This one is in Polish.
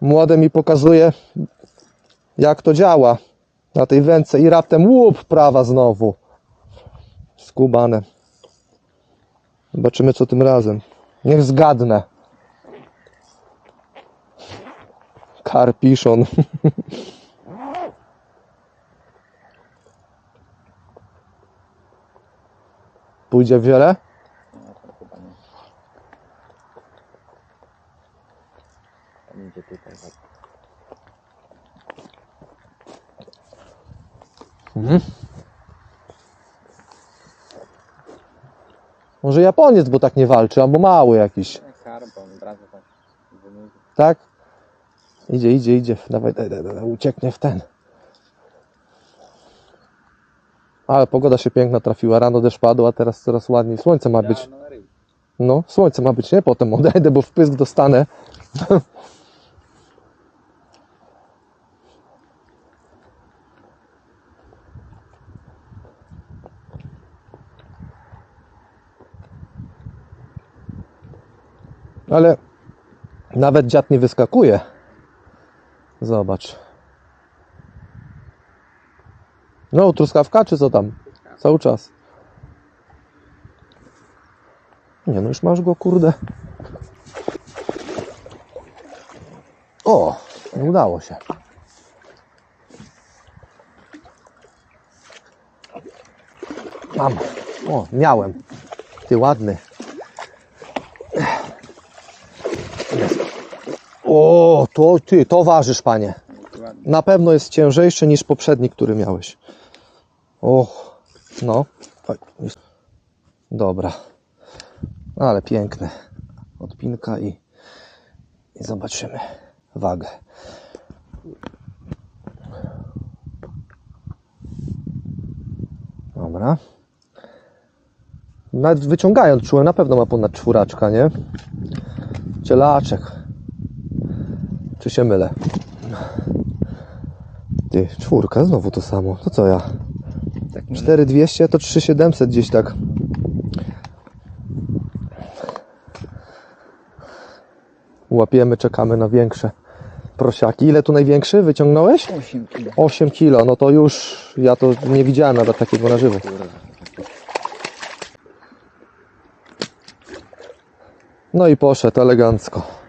Młode mi pokazuje, jak to działa na tej wędce i raptem łup prawa znowu. Skubane. Zobaczymy co tym razem. Niech zgadnę. Karpiszon. Pójdzie w wiele? No to chyba nie. Tam idzie tutaj. tak. Może Japoniec, bo tak nie walczy, albo mały jakiś. Karbon, od razu tak. Tak? Idzie, idzie, idzie. Dawaj, daj, daj, daj, ucieknie w ten. Ale pogoda się piękna trafiła. Rano deszcz padł, a teraz coraz ładniej. Słońce ma być. No, słońce ma być, nie? Potem odejdę, bo wpysk dostanę. Ale nawet dziad nie wyskakuje. Zobacz. No, truskawka czy co tam? Cały czas. Nie no, już masz go, kurde. O, nie udało się. Mam. O, miałem. Ty ładny. O, to ty, to ważysz, panie. Ładnie. Na pewno jest ciężejszy niż poprzedni, który miałeś. Och, no. Dobra. Ale piękny. Odpinka i, i zobaczymy wagę. Dobra. Nawet wyciągając czułem, na pewno ma ponad czwóraczka, nie? Cielaczek. Czy się mylę? Ty, czwórka, znowu to samo. To co ja? Tak 4200 to 3700 gdzieś tak. Łapiemy, czekamy na większe prosiaki. Ile tu największy wyciągnąłeś? 8 kg. 8 kilo, no to już ja to nie widziałem nawet takiego na żywo. No i poszedł elegancko.